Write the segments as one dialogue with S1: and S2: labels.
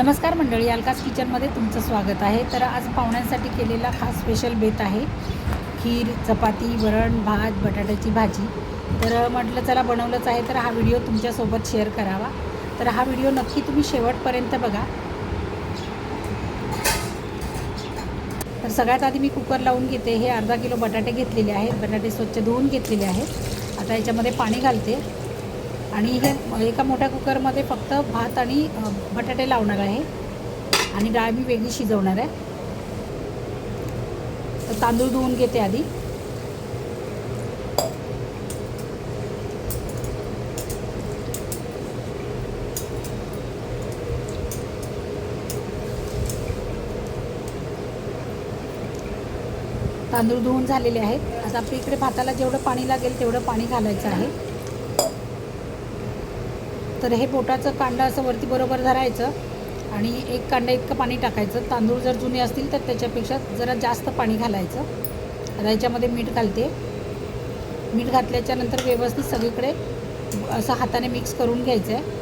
S1: नमस्कार मंडळी अलकाज किचनमध्ये तुमचं स्वागत आहे. तर आज पाहुण्यांसाठी केलेला खास स्पेशल बेत आहे खीर चपाती वरण भात बटाट्याची भाजी. तर म्हटलं चला बनवलंच आहे तर हा व्हिडिओ तुमच्यासोबत शेअर करावा. तर हा व्हिडिओ नक्की तुम्ही शेवटपर्यंत बघा. तर सगळ्यात आधी मी कुकर लावून घेते. हे अर्धा किलो बटाटे घेतलेले आहेत. बटाटे स्वच्छ धुवून घेतलेले आहेत. आता याच्यामध्ये पाणी घालते. आणि हे एका मोठ्या कुकरमध्ये फक्त भात आणि बटाटे लावणार आहे. आणि डाळ मी वेगळी शिजवणार आहे. तर तांदूळ धुवून घेते आधी. तांदूळ धुवून झालेले आहेत. आता आपल्या इकडे भाताला जेवढं पाणी लागेल तेवढं पाणी घालायचं आहे. तर हे बोटाचं कांडं असं वरती बरोबर धरायचं आणि एक कांडा इतकं पाणी टाकायचं. तांदूळ जर जुने असतील तर त्याच्यापेक्षा जरा जास्त पाणी घालायचं. आता याच्यामध्ये मीठ घालते. मीठ घातल्याच्या नंतर व्यवस्थित सगळीकडे असं हाताने मिक्स करून घ्यायचं आहे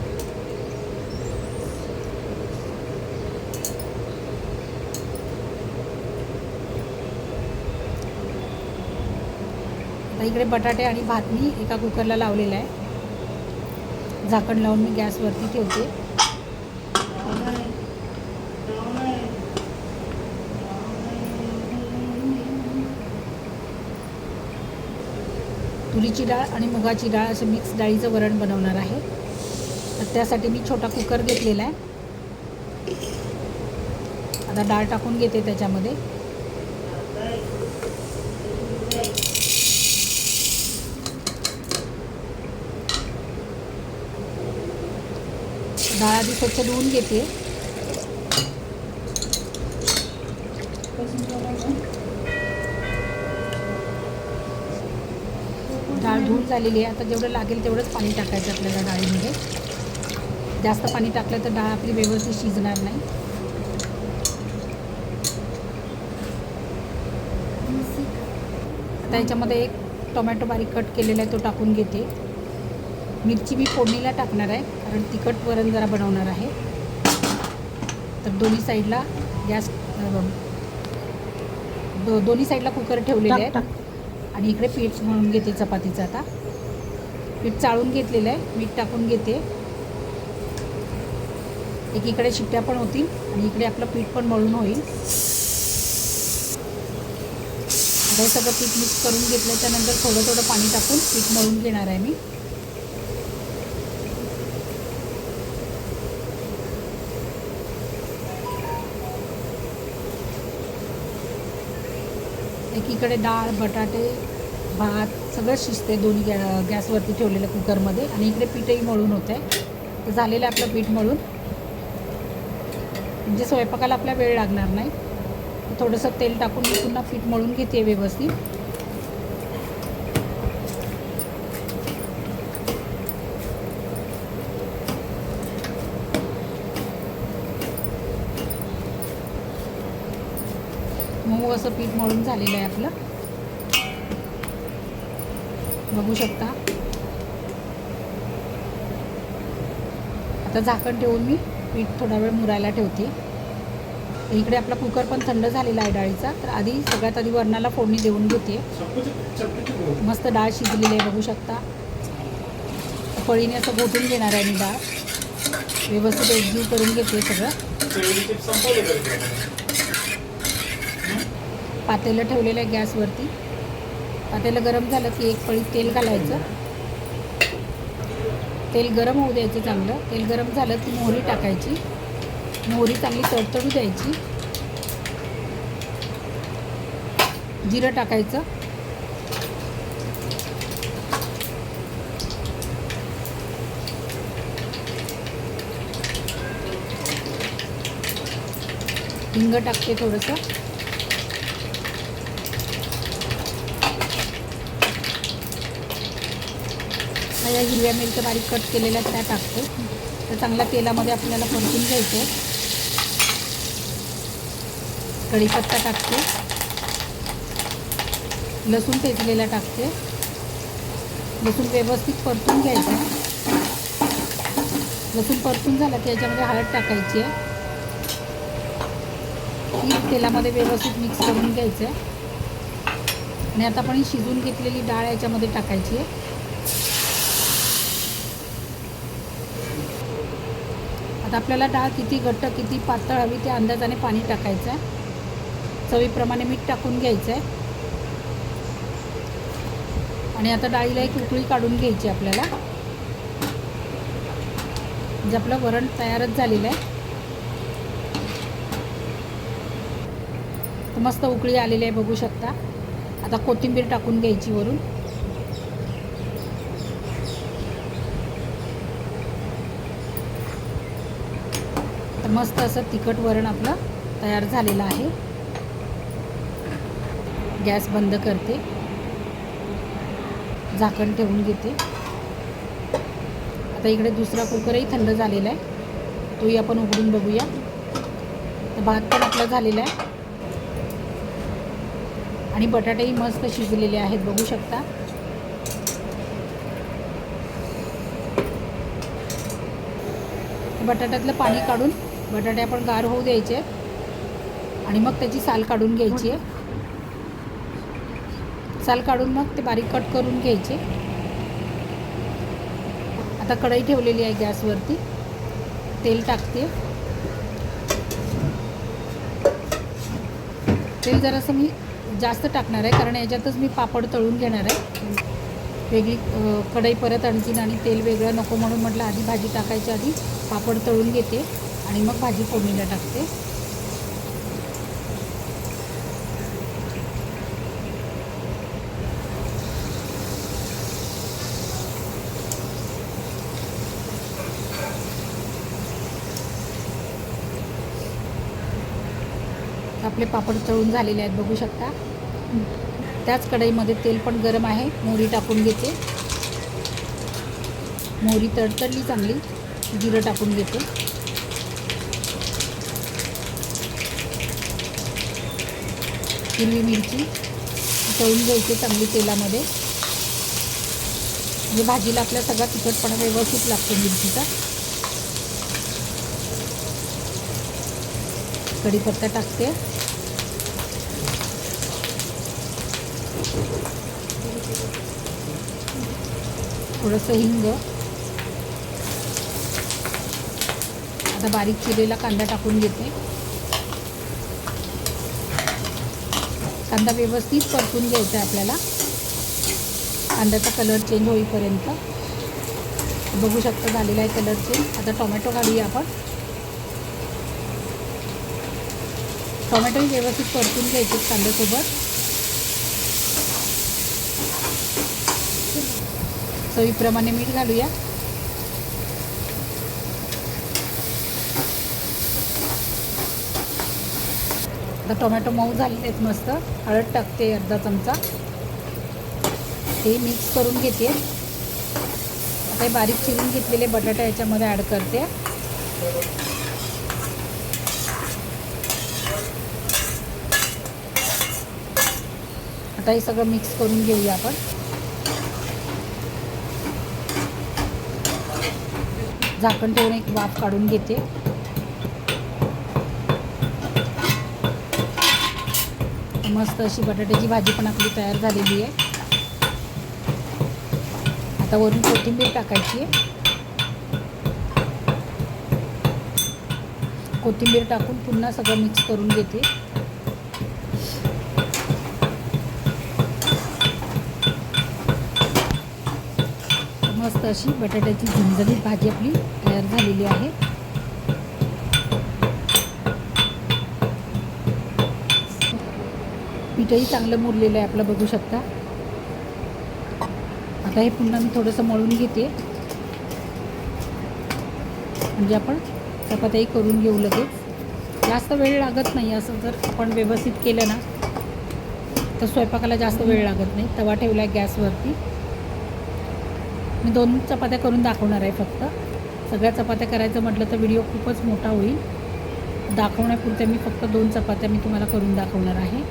S1: आता इकडे बटाटे आणि भात मी एका कुकरला लावलेला आहे. झाकण लावून मी गॅसवरती ठेवते. तुरीची डाळ आणि मुगाची डाळ असं मिक्स डाळीचं वरण बनवणार आहे. तर त्यासाठी मी छोटा कुकर घेतलेला आहे. आता डाळ टाकून घेते त्याच्यामध्ये. डाळ आधी स्वच्छ धुवून घेते. डाळ धुवून झालेली आहे. आता जेवढं लागेल तेवढंच पाणी टाकायचं आपल्याला डाळीमध्ये. जास्त पाणी टाकलं तर डाळ आपली व्यवस्थित शिजणार नाही. आता याच्यामध्ये एक टोमॅटो बारीक कट केलेला आहे तो टाकून घेते. मिरची मी फोडणीला टाकणार आहे. कारण तिखट वरण जरा बनवणार आहे. तर दोन्ही साईडला गॅस दो दोन्ही साईडला कुकर ठेवलेले आहे आणि इकडे पीठ म्हणून घेते चपातीचं आता. पीठ चाळून घेतलेलं आहे. मीठ टाकून घेते. एकीकडे शिट्ट्या पण होतील आणि इकडे आपलं पीठ पण मळून होईल. हे सगळं पीठ मिक्स करून घेतल्याच्या नंतर थोडं थोडं पाणी टाकून पीठ मळून घेणार आहे मी. एकीकडे डाळ बटाटे भात सगळं शिजते दोन्ही गॅ गॅसवरती ठेवलेलं कुकरमध्ये आणि इकडे पीठही मळून होतं आहे तर झालेलं आहे आपलं पीठ मळून. म्हणजे स्वयंपाकाला आपला वेळ लागणार नाही. थोडंसं तेल टाकून मी पुन्हा पीठ मळून घेते व्यवस्थित. मऊ असं पीठ मळून झालेलं आहे आपलं. बघू शकता. आता झाकण ठेवून मी पीठ थोडा वेळ मुरायला ठेवते. इकडे आपला कुकर पण थंड झालेला आहे डाळीचा. तर आधी सगळ्यात आधी वरणाला फोडणी देऊन घेते. मस्त डाळ शिजलेली आहे बघू शकता. पळीने असं घोटून घेणार आहे मी डाळ. व्यवस्थित एकजीव करून घेते सगळं. पातेलं ठेवलेलं आहे गॅसवरती. पातेलं गरम झालं की एक पळी तेल घालायचं. तेल गरम होऊ द्यायचं चांगलं. तेल गरम झालं की मोहरी टाकायची. मोहरी चांगली तडतडू द्यायची. जिरं टाकायचं. हिंग टाकते थोडंसं. या हिरव्या मिरच्या बारीक कट केलेल्या त्या टाकते. तर चांगल्या तेलामध्ये आपल्याला परतून घ्यायचं आहे. कढीपत्ता टाकते. लसूण ठेचलेला टाकते. लसूण व्यवस्थित परतून घ्यायचं लसूण परतून झाला की याच्यामध्ये हळद टाकायची आहे. ती तेलामध्ये व्यवस्थित मिक्स करून घ्यायचं आहे. आणि आता आपण शिजून घेतलेली डाळ याच्यामध्ये टाकायची आहे. आता आपल्याला डाळ किती घट्ट किती पातळ हवी त्या अंदाजाने पाणी टाकायचं आहे चवीप्रमाणे मीठ टाकून घ्यायचं आहे आणि आता डाळीला एक उकळी काढून घ्यायची आपल्याला. म्हणजे आपलं वरण तयारच झालेलं आहे. मस्त उकळी आलेली आहे बघू शकता. आता कोथिंबीर टाकून घ्यायची वरून. तर मस्त असं तिखट वरण आपलं तयार झालेलं आहे. गॅस बंद करते. झाकण ठेवून घेते. आता इकडे दुसरा कुकरही थंड झालेला आहे. तोही आपण उघडून बघूया. तर भात पण आपला झालेला आहे. आणि बटाटेही मस्त शिजलेले आहेत बघू शकता. बटाट्यातलं पाणी काढून बटाटे आपण गार होऊ द्यायचे आणि मग त्याची साल काढून घ्यायची. आहे साल काढून मग ते बारीक कट करून घ्यायचे. आता कढई ठेवलेली आहे गॅसवरती. तेल टाकते. तेल जरासं मी जास्त टाकणार आहे कारण याच्यातच मी पापड तळून घेणार आहे. वेगळी कढई परत आणखीन आणि तेल वेगळं नको म्हणून म्हटलं आधी भाजी टाकायच्या आधी पापड तळून घेते. आणि मग भाजी फोडणीला टाकते. आपले पापड तळून झालेले आहेत बघू शकता. त्याच कढईमध्ये तेल पण गरम आहे मोहरी टाकून घेते. मोहरी तडतडली चांगली जिरं टाकून घेते. हिरवी मिरची तळून घ्यायची चांगली तेलामध्ये. म्हणजे भाजीला आपल्या सगळा तिखटपणा व्यवस्थित लागतो मिरचीचा. कढीपत्ता टाकते. थोडंसं हिंग. आता बारीक चिरेला कांदा टाकून घेते. कांदा व्यवस्थित परतून घ्यायचा आहे आपल्याला. कांद्याचा कलर चेंज होईपर्यंत. बघू शकता झालेला आहे कलर चेंज आता टोमॅटो काढूया आपण. टोमॅटोही व्यवस्थित परतून घ्यायचे कांद्यासोबत. चवीप्रमाणे मीठ घालूया. आता टोमॅटो मऊ झालेले आहेत मस्त. हळद टाकते अर्धा चमचा. ते मिक्स करून घेते. आता हे बारीक चिरून घेतलेले बटाटा याच्यामध्ये ॲड करते. आता हे सगळं मिक्स करून घेऊया आपण. झाकण ठेवून एक वाफ काढून घेते. मस्त अशी बटाट्याची भाजी पण आपली तयार झालेली आहे. आता वरून कोथिंबीर टाकायची आहे. कोथिंबीर टाकून पुन्हा सगळं मिक्स करून घेते. मस्त अशी बटाट्याची झणझणीत भाजी आपली तयार झालेली आहे. पीठही चांगलं मुरलेलं आहे आपलं बघू शकता. आता हे पुन्हा मी थोडंसं मळून घेते. म्हणजे आपण चपात्याही करून घेऊ लगेच. जास्त वेळ लागत नाही असं जर आपण व्यवस्थित केलं ना तर स्वयंपाकाला जास्त वेळ लागत नाही. तवा ठेवला आहे गॅसवरती. मी दोन चपात्या करून दाखवणार आहे फक्त. सगळ्या चपात्या करायचं म्हटलं तर व्हिडिओ खूपच मोठा होईल. दाखवण्यापुरत्या मी फक्त दोन चपात्या मी तुम्हाला करून दाखवणार आहे.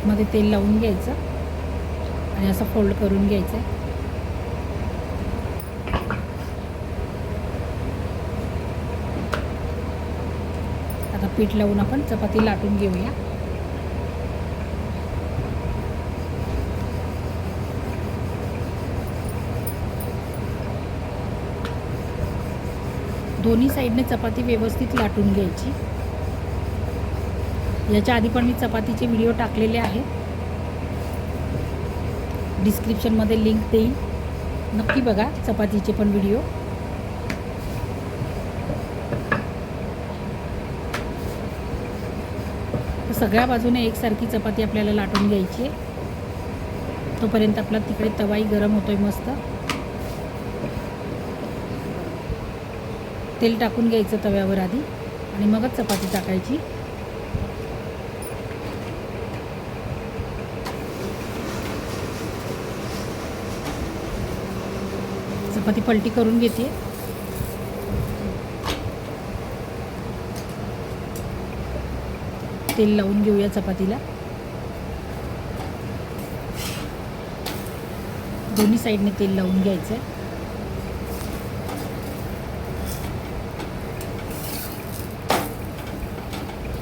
S1: आतमध्ये तेल लावून घ्यायचं आणि असं फोल्ड करून घ्यायचं आहे आता पीठ लावून आपण चपाती लाटून घेऊया. दोन्ही साईडने चपाती व्यवस्थित लाटून घ्यायची. याच्या आधी पण मी चपातीचे व्हिडिओ टाकलेले आहेत. डिस्क्रिप्शनमध्ये लिंक देईन नक्की बघा चपातीचे पण व्हिडिओ. सगळ्या बाजूने एकसारखी चपाती आपल्याला लाटून घ्यायची आहे. तोपर्यंत आपला तिकडे तवाई गरम होतोय मस्त. तेल टाकून घ्यायचं तव्यावर आधी. आणि मगच चपाती टाकायची. चपाती पलटी करून घेते. तेल लावून घेऊया चपातीला. दोन्ही साईडने तेल लावून घ्यायचं आहे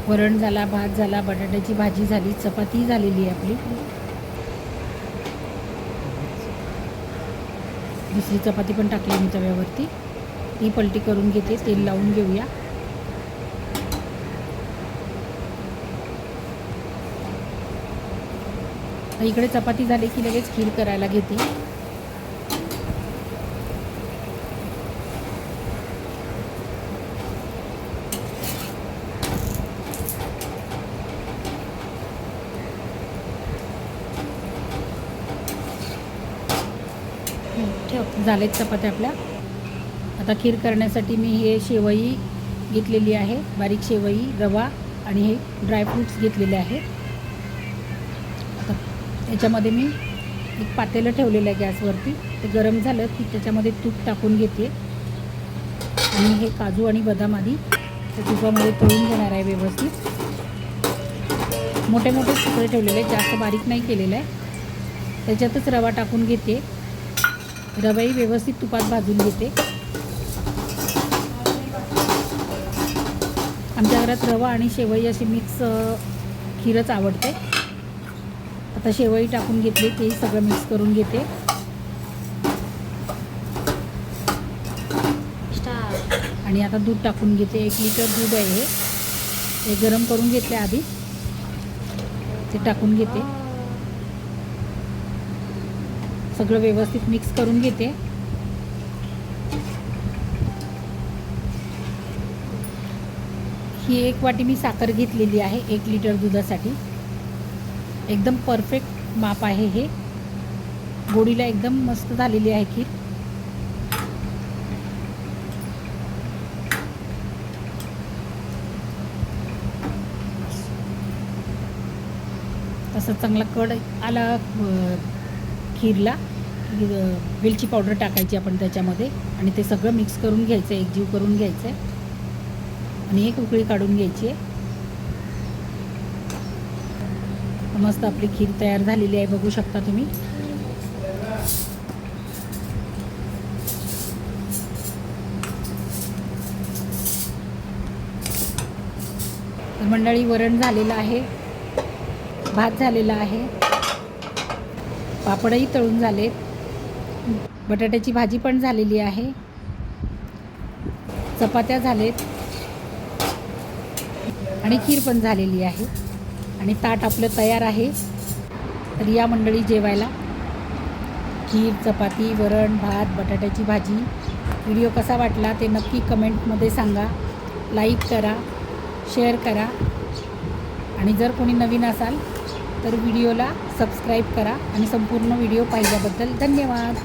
S1: वरण झाला भात झाला बटाट्याची भाजी झाली चपाती झालेली आहे आपली. दुसरी चपाती पण टाकली मी तव्यावरती. ती पलटी करून घेते तेल लावून घेऊया. इकडे चपाती झाली की लगेच खीर करायला घेते. झालेत चपात्या आपल्या. आता खीर करण्यासाठी मी हे शेवई घेतलेली आहे बारीक शेवई रवा आणि हे ड्रायफ्रूट्स घेतलेले आहेत. आता त्याच्यामध्ये मी एक पातेलं ठेवलेलं आहे गॅसवरती. ते गरम झालं की त्याच्यामध्ये तूप टाकून घेते. आणि हे काजू आणि बदाम आधी त्या तुपामध्ये तळून घेणार आहे व्यवस्थित. मोठे मोठे तुकडे ठेवलेले आहेत जास्त बारीक नाही केलेलं आहे. त्याच्यातच रवा टाकून घेते. रवई व्यवस्थित तुपात भाजून घेते. आमच्या घरात रवा आणि शेवई अशी मिक्स खीरच आवडते. आता शेवई टाकून घेतली ते सगळं मिक्स करून घेते. आणि आता दूध टाकून घेते. एक लिटर दूध आहे हे. हे गरम करून घेतले आधी. ते टाकून घेते. सगळं व्यवस्थित मिक्स करून घेते. ही एक वाटी मी साखर घेतलेली आहे एक लिटर दुधासाठी. एकदम परफेक्ट माप आहे हे. गोडीला एकदम मस्त झालेली आहे खीर. तसं चांगला कड आला खीरला वेलची पावडर टाकायची आपण त्याच्यामध्ये आणि ते सगळं मिक्स करून घ्यायचं आहे एकजीव करून घ्यायचं आहे. आणि एक उकळी काढून घ्यायची आहे. मस्त आपली खीर तयार झालेली आहे बघू शकता तुम्ही. मंडळी वरण झालेलं आहे. भात झालेला आहे. पापडही तळून झालेत. बटाट्याची भाजी पण झालेली आहे. चपात्या झालेत. आणि खीर पण झालेली आहे. आणि ताट आपलं तयार आहे. तर या मंडळी जेवायला. खीर चपाती वरण भात बटाट्याची भाजी. व्हिडिओ कसा वाटला ते नक्की कमेंटमध्ये सांगा. लाईक करा शेअर करा. आणि जर कोणी नवीन असाल तर व्हिडिओला सबस्क्राईब करा आणि संपूर्ण व्हिडिओ पाहिल्याबद्दल धन्यवाद.